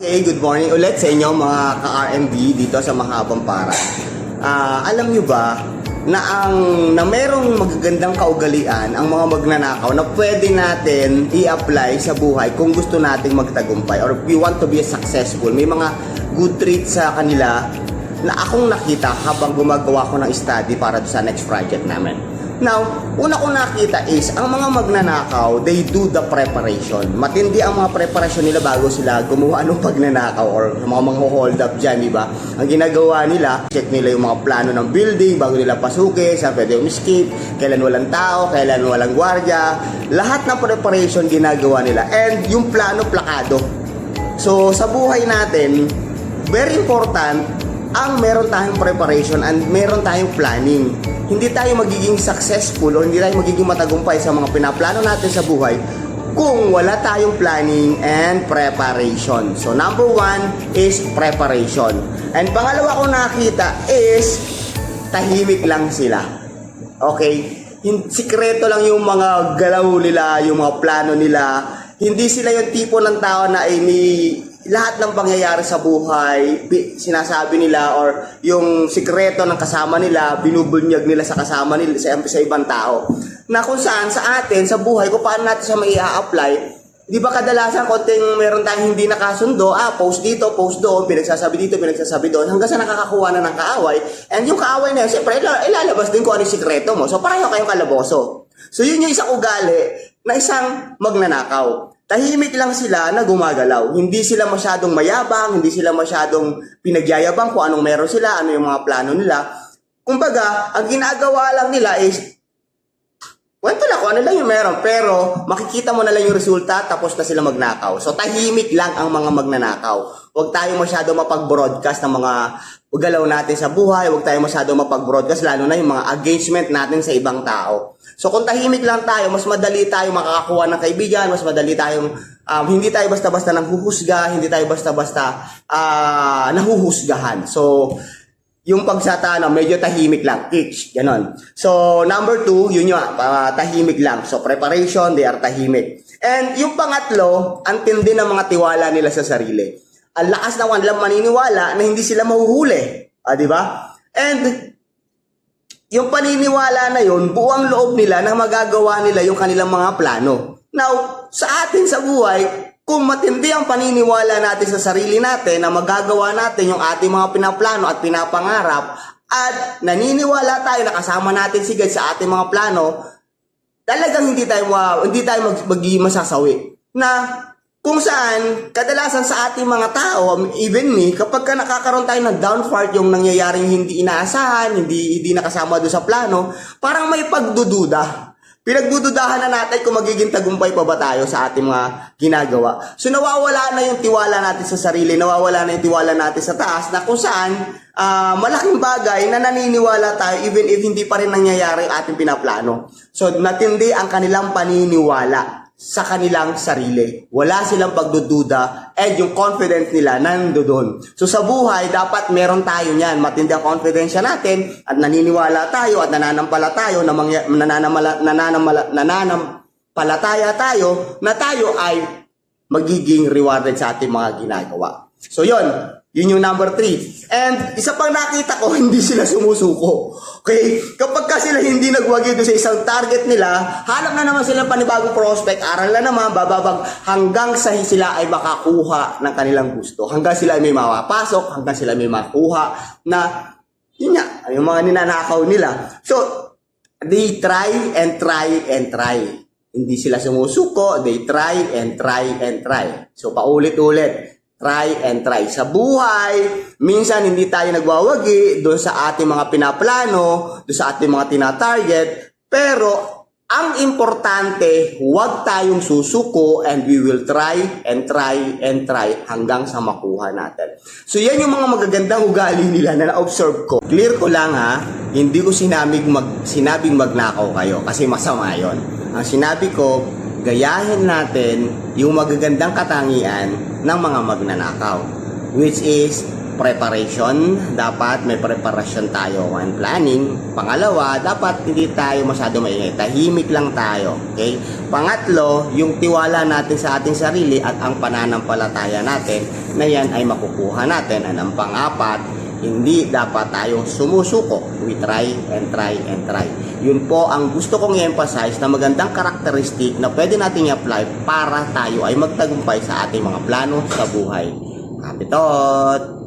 Okay, good morning ulit sa inyo mga ka-RMB dito sa Mahabang Para. Ah, alam nyo ba na ang na merong magagandang kaugalian ang mga magnanakaw na pwede natin i-apply sa buhay kung gusto nating magtagumpay or we want to be successful. May mga good traits sa kanila na akong nakita habang gumagawa ko ng study para sa next project namin. Now, una kong nakita is, ang mga magnanakaw, they do the preparation. Matindi ang mga preparation nila bago sila gumawa ng pagnanakaw or mga mga hold up dyan, di ba? Ang ginagawa nila, check nila yung mga plano ng building bago nila pasukin, saan pwede escape, kailan walang tao, kailan walang gwardiya. Lahat ng preparation ginagawa nila. And yung plano plakado. So, sa buhay natin, very important ang meron tayong preparation and meron tayong planning. Hindi tayo magiging successful o hindi tayo magiging matagumpay sa mga pinaplano natin sa buhay kung wala tayong planning and preparation. So number one is preparation. And pangalawa ko nakita is tahimik lang sila. Okay? Sikreto lang yung mga galaw nila, yung mga plano nila. Hindi sila yung tipo ng tao na ini lahat ng pangyayari sa buhay, sinasabi nila or yung sikreto ng kasama nila, binubunyag nila sa kasama nila sa, sa ibang tao. Na kung saan sa atin, sa buhay, kung paano natin siya mai apply Di ba kadalasan konting meron tayong hindi nakasundo, ah, post dito, post doon, pinagsasabi dito, pinagsasabi doon, hanggang sa nakakakuha na ng kaaway. And yung kaaway na yun, siyempre, ila- ilalabas din kung ano yung sikreto mo. So, pareho kayong kalaboso. So, yun yung isang ugali na isang magnanakaw. Tahimik lang sila na gumagalaw. Hindi sila masyadong mayabang, hindi sila masyadong pinagyayabang kung anong meron sila, ano yung mga plano nila. Kumbaga, ang ginagawa lang nila is Kwento lang kung ano lang yung meron, pero makikita mo na lang yung resulta tapos na sila magnakaw. So tahimik lang ang mga magnanakaw. Huwag tayo masyado mapag-broadcast ng mga galaw natin sa buhay, huwag tayo masyado mapag-broadcast lalo na yung mga engagement natin sa ibang tao. So kung tahimik lang tayo, mas madali tayo makakakuha ng kaibigan, mas madali tayong um, hindi tayo basta-basta nang huhusga, hindi tayo basta-basta ah, nahuhusgahan. So yung pagsata na medyo tahimik lang, itch, ganon. So, number two, yun yung ah, tahimik lang. So, preparation, they are tahimik. And yung pangatlo, ang tindi ng mga tiwala nila sa sarili. Ang lakas na nilang maniniwala na hindi sila mahuhuli. Ah, di ba? And yung paniniwala na yun, buwang loob nila na magagawa nila yung kanilang mga plano. Now, sa atin sa buhay, kung matindi ang paniniwala natin sa sarili natin na magagawa natin yung ating mga pinaplano at pinapangarap at naniniwala tayo na kasama natin si God sa ating mga plano, talagang hindi tayo ma- hindi tayo mag, magiging masasawi. Na kung saan, kadalasan sa ating mga tao, even me, kapag ka nakakaroon tayo ng downfall yung nangyayaring hindi inaasahan, hindi, hindi nakasama doon sa plano, parang may pagdududa. Pinagdududahan na natin kung magiging tagumpay pa ba tayo sa ating mga ginagawa. So nawawala na yung tiwala natin sa sarili, nawawala na yung tiwala natin sa taas na kung saan ah, malaking bagay na naniniwala tayo even if hindi pa rin nangyayari ang ating pinaplano. So natindi ang kanilang paniniwala sa kanilang sarili. Wala silang pagdududa and yung confidence nila nandoon. So sa buhay, dapat meron tayo niyan. Matindi ang confidence natin at naniniwala tayo at nananampala tayo na mangya, nananamala, nananamala, nananampalataya tayo na tayo ay magiging rewarded sa ating mga ginagawa. So yon, yun yung number three. And isa pang nakita ko, hindi sila sumusuko. Okay? Kapag ka sila hindi nagwagi doon sa isang target nila, hanap na naman sila ng panibagong prospect, aral na naman, bababag, hanggang sa sila ay makakuha ng kanilang gusto. Hanggang sila ay may mapapasok, hanggang sila may makuha na, yun nga, yung mga ninanakaw nila. So, they try and try and try. Hindi sila sumusuko, they try and try and try. So paulit-ulit, try and try. Sa buhay, minsan hindi tayo nagwawagi doon sa ating mga pinaplano, doon sa ating mga tina-target, pero ang importante, huwag tayong susuko and we will try and try and try hanggang sa makuha natin. So yan yung mga magagandang ugali nila na na-observe ko. Clear ko lang ha, hindi ko sinabing, mag, sinabing magnakaw kayo kasi masama yon. Ang sinabi ko, gayahin natin yung magagandang katangian ng mga magnanakaw. Which is, preparation. Dapat may preparasyon tayo when planning. Pangalawa, dapat hindi tayo masyado maingay. Tahimik lang tayo. Okay? Pangatlo, yung tiwala natin sa ating sarili at ang pananampalataya natin na yan ay makukuha natin. At ang pangapat, hindi dapat tayo sumusuko. We try and try and try. Yun po ang gusto kong i-emphasize na magandang karakteristik na pwede nating i-apply para tayo ay magtagumpay sa ating mga plano sa buhay. Thought!